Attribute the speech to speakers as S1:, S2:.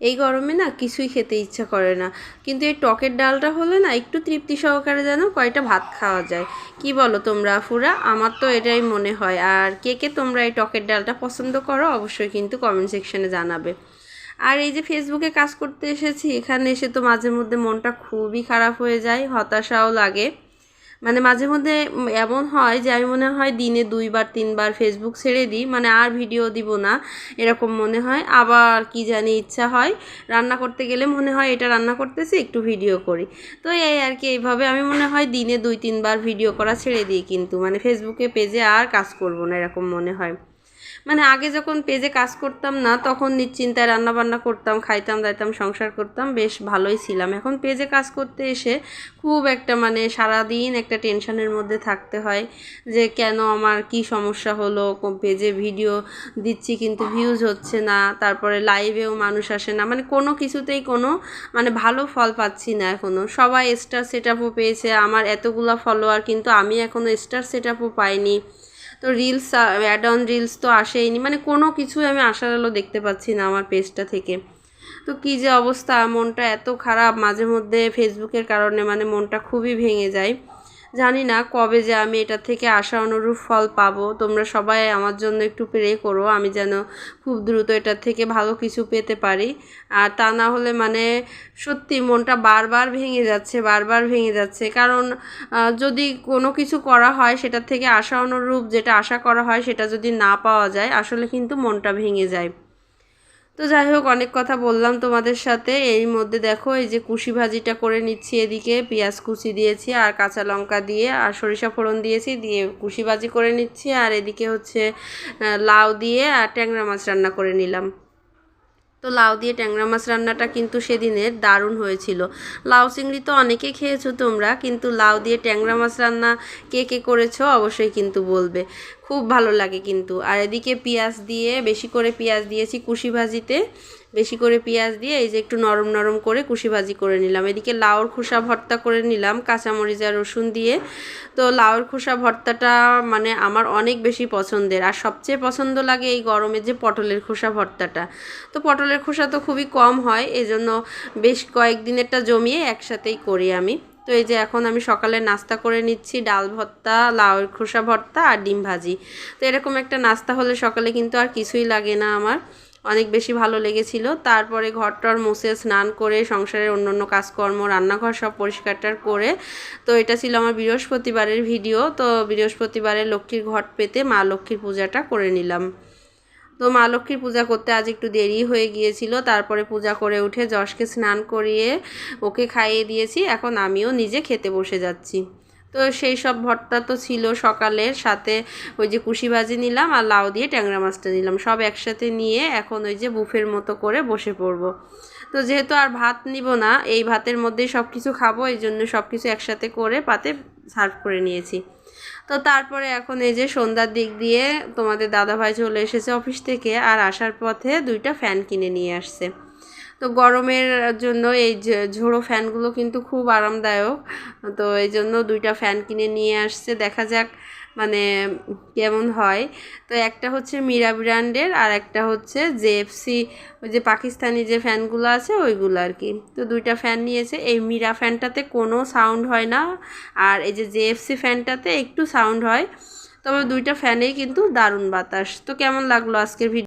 S1: এই গরমে না কিছুই খেতে ইচ্ছা করে না। কিন্তু এই টকের ডালটা হলে না একটু তৃপ্তি সহকারে যেন কয়টা ভাত খাওয়া যায়। কি বলো তোমরা আফুরা? আমার তো এটাই মনে হয়। আর কে কে তোমরা এই টকের ডালটা পছন্দ করো অবশ্যই কিন্তু কমেন্ট সেকশনে জানাবে। আর এই যে ফেসবুকে কাজ করতে এসেছি, এখানে এসে তো মাঝে মধ্যে মনটা খুবই খারাপ হয়ে যায়, হতাশাও লাগে। মানে মাঝে মধ্যে এমন হয় যে আমি মনে হয় দিনে দুইবার, তিনবার ফেসবুক ছেড়ে দিই মানে আর ভিডিও দিব না, এরকম মনে হয়। আবার কি জানি ইচ্ছা হয়, রান্না করতে গেলে মনে হয় এটা রান্না করতেছি, একটু ভিডিও করি। তো এই আর কি, এইভাবে আমি মনে হয় দিনে দুই, তিনবার ভিডিও করা ছেড়ে দিই কিন্তু মানে ফেসবুকে পেজে আর কাজ করব না, এরকম মনে হয়। মানে আগে যখন পেজে কাজ করতাম না, তখন নিশ্চিন্তায় রান্নাবান্না করতাম, খাইতাম, দাইতাম, সংসার করতাম, বেশ ভালোই ছিলাম। এখন পেজে কাজ করতে এসে খুব একটা মানে সারাদিন একটা টেনশনের মধ্যে থাকতে হয় যে কেন আমার কি সমস্যা হলো পেজে ভিডিও দিচ্ছি কিন্তু ভিউজ হচ্ছে না, তারপরে লাইভেও মানুষ আসে না। মানে কোনো কিছুতেই কোনো মানে ভালো ফল পাচ্ছি না এখনও সবাই স্টার সেট পেয়েছে, আমার এতগুলো ফলোয়ার কিন্তু আমি এখনও স্টার সেট পাইনি। তো রিলস অ্যাড অন রিলস তো আসেইনি। মানে কোনো কিছুই আমি আসার আলো দেখতে পাচ্ছি না আমার পেজটা থেকে। তো কী যে অবস্থা, মনটা এত খারাপ। মাঝে মধ্যে ফেসবুকের কারণে মানে মনটা খুবই ভেঙে যায়। জানি না কবে যে আমি এটা থেকে আশা অনুরূপ ফল পাবো। তোমরা সবাই আমার জন্য একটু প্রে করো, আমি যেন খুব দ্রুত এটার থেকে ভালো কিছু পেতে পারি। আর তা না হলে মানে সত্যি মনটা বারবার ভেঙে যাচ্ছে, বারবার ভেঙে যাচ্ছে। কারণ যদি কোনো কিছু করা হয় সেটার থেকে আশা অনুরূপ যেটা আশা করা হয়, সেটা যদি না পাওয়া যায়, আসলে কিন্তু মনটা ভেঙে যায়। তো যাই হোক, অনেক কথা বললাম তোমাদের সাথে। এর মধ্যে দেখো, এই যে কুশি ভাজিটা করে নিচ্ছি এদিকে। পেঁয়াজ কুচি দিয়েছি আর কাঁচা লঙ্কা দিয়ে আর সরিষা ফোড়ন দিয়েছি, দিয়ে কুশি ভাজি করে নিচ্ছি। আর এদিকে হচ্ছে লাউ দিয়ে আর ট্যাংরা মাছ রান্না করে নিলাম। তো লাউ দিয়ে ট্যাংরা মাছ রান্নাটা কিন্তু সেদিনের দারুণ হয়েছিল। লাউ চিংড়ি তো অনেকে খেয়েছো তোমরা, কিন্তু লাউ দিয়ে ট্যাংরা মাছ রান্না কে কে করেছ অবশ্যই কিন্তু বলবে। খুব ভালো লাগে কিন্তু। আর এদিকে পেঁয়াজ দিয়ে, বেশি করে পেঁয়াজ দিয়েছি কুশি ভাজিতে। বেশি করে পেঁয়াজ দিয়ে এই যে একটু নরম নরম করে কুশি ভাজি করে নিলাম। এদিকে লাউর খোসা ভর্তা করে নিলাম, কাঁচামরিচ আর রসুন দিয়ে। তো লাউর খোসা ভর্তাটা মানে আমার অনেক বেশি পছন্দের আর সবচেয়ে পছন্দ লাগে এই গরমে যে পটলের খোসা ভর্তাটা। তো পটলের খোসা তো খুবই কম হয়, এজন্য বেশ কয়েকদিনেরটা জমিয়ে একসাথেই করি আমি। তো এই যে এখন আমি সকালে নাস্তা করে নিচ্ছি, ডাল ভর্তা, লাউর খোসা ভর্তা আর ডিম ভাজি। তো এরকম একটা নাস্তা হলে সকালে কিন্তু আর কিছুই লাগে না আমার। অনেক বেশি ভালো লেগেছিল। তারপরে ঘরটর মুছে স্নান করে সংসারের অন্য অন্য কাজকর্ম, রান্নাঘর সব পরিষ্কারটার করে। তো এটা ছিল আমার বৃহস্পতিবারের ভিডিও। তো বৃহস্পতিবারে লক্ষ্মীর ঘট পেতে মা লক্ষ্মীর পূজাটা করে নিলাম। তো মা লক্ষ্মীর পূজা করতে আজ একটু দেরি হয়ে গিয়েছিল। তারপরে পূজা করে উঠে যশকে স্নান করিয়ে ওকে খাইয়ে দিয়েছি। এখন আমিও নিজে খেতে বসে যাচ্ছি। তো সেই সব ভর্তা তো ছিল সকালের, সাথে ওই যে কুশি ভাজি নিলাম আর লাউ দিয়ে ট্যাংরা মাছটা নিলাম। সব একসাথে নিয়ে এখন ওই যে বুফের মতো করে বসে পড়ব। তো যেহেতু আর ভাত নিব না, এই ভাতের মধ্যেই সব কিছু খাব, এই জন্য সব কিছু একসাথে করে পাতে সার্ভ করে নিয়েছি। তো তারপরে এখন এই যে সন্ধ্যার দিক দিয়ে তোমাদের দাদাভাই চলে এসেছে অফিস থেকে আর আসার পথে দুইটা ফ্যান কিনে নিয়ে আসছে। তো গরমের জন্য এই ঝোড়ো ফ্যানগুলো কিন্তু খুব আরামদায়ক। তো এই জন্য দুইটা ফ্যান কিনে নিয়ে আসছে, দেখা যাক মানে কেমন হয়। তো একটা হচ্ছে মীরা ব্র্যান্ডের আর একটা হচ্ছে জেএফসি, ওই যে পাকিস্তানি যে ফ্যানগুলো আছে ওইগুলো আর কি। তো দুইটা ফ্যান নিয়েছে, এই মীরা ফ্যানটাতে কোনো সাউন্ড হয় না আর এই যে জেএফসি ফ্যানটাতে একটু সাউন্ড হয়। তবে দুইটা ফ্যানেই কিন্তু দারুণ বাতাস। তো কেমন লাগল আজকের ভিডিও?